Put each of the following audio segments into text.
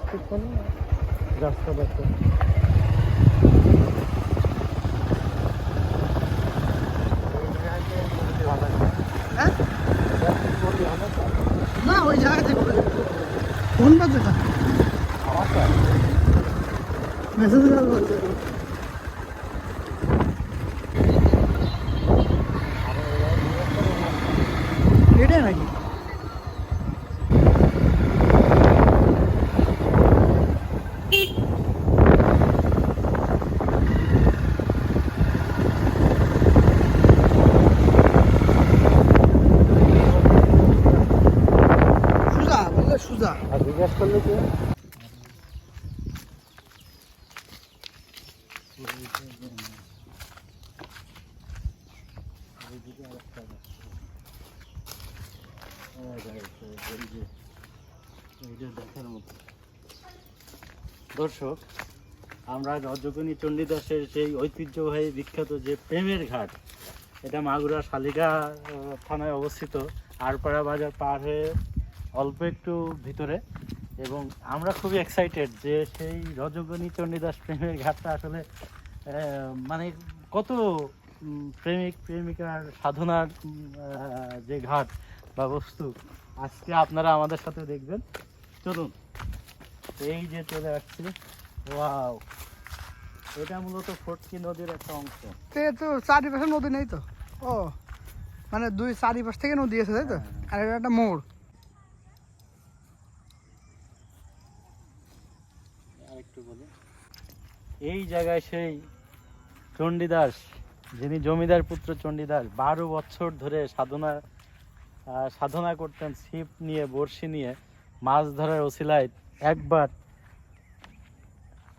কিছুক্ষণ রাস্তা দেখো হ্যাঁ? না ওই জায়গা থেকে। কোন বাচ্চাটা মেসেজ সুজা আর জিজ্ঞাসা করলে কি? দর্শক আমরা রজকনী চণ্ডীদাসের সেই ঐতিহ্যবাহী বিখ্যাত যে প্রেমের ঘাট এটা মাগুরা শালিকা থানায় অবস্থিত আরপাড়া বাজার পার হয়ে অল্প একটু ভিতরে। এবং আমরা খুবই এক্সাইটেড যে সেই রজগণী চণ্ডীদাস প্রেমের ঘাটটা আসলে মানে কত প্রেমিক প্রেমিকার সাধনার যে ঘাট বা বস্তু আজকে আপনারা আমাদের সাথে দেখবেন। চলুন এই যে চলে আসছি ওয়াও! এটা মূলত ফটকি নদীর একটা অংশ। তে তো চারিপাশে নদী নেই তো? ও মানে দুই চারিপাশ থেকে নদী আছে তাই তো? আর এটা একটা মোড় আরেকটু বলি এই জায়গায় সেই চণ্ডীদাস, যিনি জমিদার পুত্র চণ্ডীদাস, বারো বছর ধরে সাধনা সাধনা করতেন, ছিপ নিয়ে, বড়শি নিয়ে, মাছ ধরার ওসিলায় একবার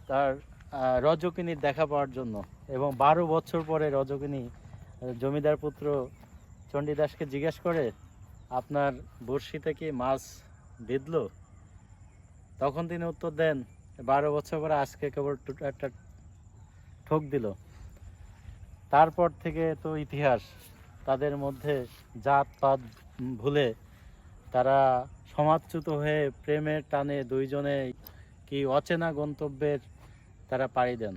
তার রজকিনীর দেখা পাওয়ার জন্য এবং বারো বছর পরে রজকিনী জমিদার পুত্র চণ্ডীদাসকে জিজ্ঞেস করে, আপনার বড়শিতে কি মাছ বেঁধলো তখন তিনি উত্তর দেন বারো বছর পরে আজকে কেবল একটা ঠোক দিল। তারপর থেকে তো ইতিহাস, তাদের মধ্যে জাত পাত ভুলে তারা সমাজচ্যুত হয়ে প্রেমের টানে দুইজনে কি অচেনা গন্তব্যের তারা পাড়ি দেন।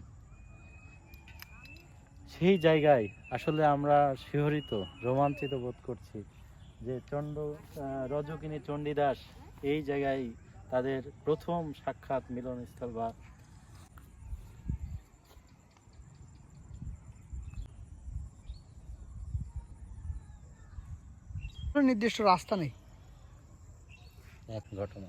সেই জায়গায় আসলে আমরা শিহরিত, রোমাঞ্চিত বোধ করছি যে চণ্ড রজকিনী চণ্ডীদাস এই জায়গায় তাদের প্রথম সাক্ষাৎ মিলনস্থল বা কোনো নির্দিষ্ট রাস্তা নেই। এক ঘটনা।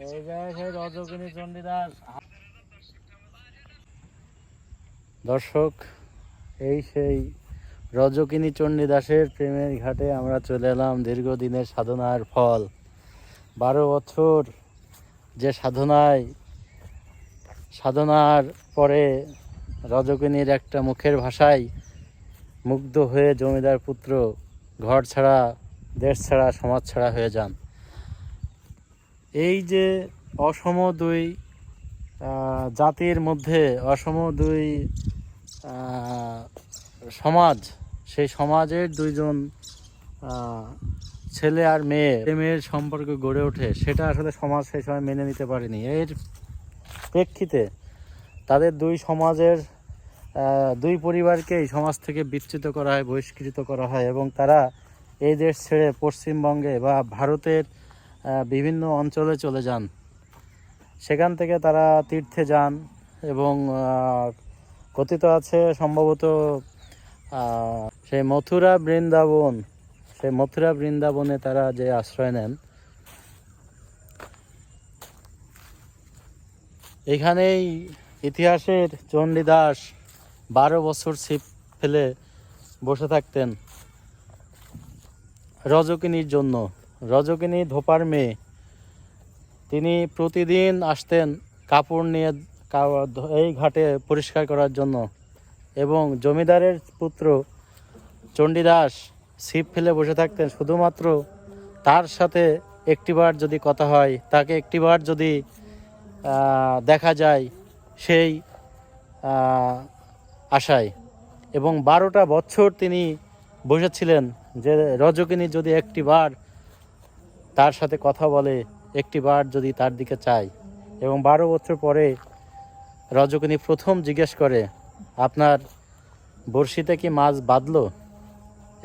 এই চণ্ডীদাস। দর্শক, এই সেই রজকিনী চণ্ডীদাসের প্রেমের ঘাটে আমরা চলে এলাম দীর্ঘদিনের সাধনার ফল। বারো বছর যে সাধনায়, সাধনার পরে রজকিনীর একটা মুখের ভাষায় মুগ্ধ হয়ে জমিদার পুত্র ঘর ছাড়া, দেশ ছাড়া, সমাজ ছাড়া হয়ে যান। এই যে অসম দুই জাতির মধ্যে অসম দুই সমাজ, সেই সমাজের দুইজন ছেলে আর মেয়ে মেয়ের সম্পর্ক গড়ে ওঠে, সেটা আসলে সমাজ সেই সময় মেনে নিতে পারেনি। এর প্রেক্ষিতে তাদের দুই সমাজের দুই পরিবারকেই সমাজ থেকে বিচ্যুত করা হয়, বহিষ্কৃত করা হয় এবং তারা এই দেশ ছেড়ে পশ্চিমবঙ্গে বা ভারতের বিভিন্ন অঞ্চলে চলে যান। সেখান থেকে তারা তীর্থে যান এবং কথিত আছে সম্ভবত সেই মথুরা বৃন্দাবন, সেই মথুরা বৃন্দাবনে তারা যে আশ্রয় নেন। এখানেই ইতিহাসের চণ্ডীদাস বারো বছর ছিপ ফেলে বসে থাকতেন রজকিনীর জন্য। রজকিনী ধোপার মেয়ে। তিনি প্রতিদিন আসতেন কাপড় নিয়ে এই ঘাটে পরিষ্কার করার জন্য এবং জমিদারের পুত্র চণ্ডীদাস ছিপ ফেলে বসে থাকতেন। শুধুমাত্র তার সাথে একটিবার যদি কথা হয়, তাকে একটিবার যদি দেখা যায়, সেই আশায়। এবং বারোটা বছর তিনি বসেছিলেন যে রজকিনী যদি একটিবার তার সাথে কথা বলে একটিবার যদি তার দিকে চায়। এবং বারো বছর পরে রজকিনী প্রথম জিজ্ঞেস করে, আপনার বড়শিতে কি মাছ বাঁধলো?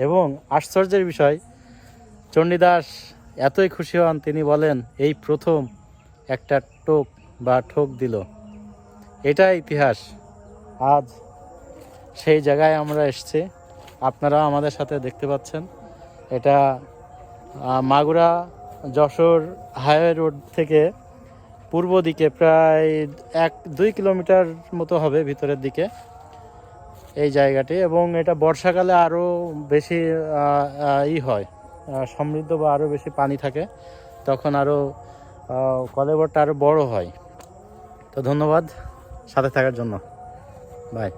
এবং আশ্চর্যের বিষয়, চণ্ডীদাস এতই খুশি হন, তিনি বলেন, এই প্রথম একটা টোপ বা ঠোক দিল। এটা ইতিহাস। আজ সেই জায়গায় আমরা এসেছি। আপনারা আমাদের সাথে দেখতে পাচ্ছেন। এটা মাগুরা যশোর হাইওয়ে রোড থেকে পূর্ব দিকে প্রায় এক, দুই কিলোমিটার মতো হবে ভিতরের দিকে এই জায়গাটি এবং এটা বর্ষাকালে আরও বেশি ই হয় সমৃদ্ধ বা আরও বেশি পানি থাকে, তখন আরও কলেবরটা আরও বড় হয়। তো ধন্যবাদ, সাথে থাকার জন্য। বাই।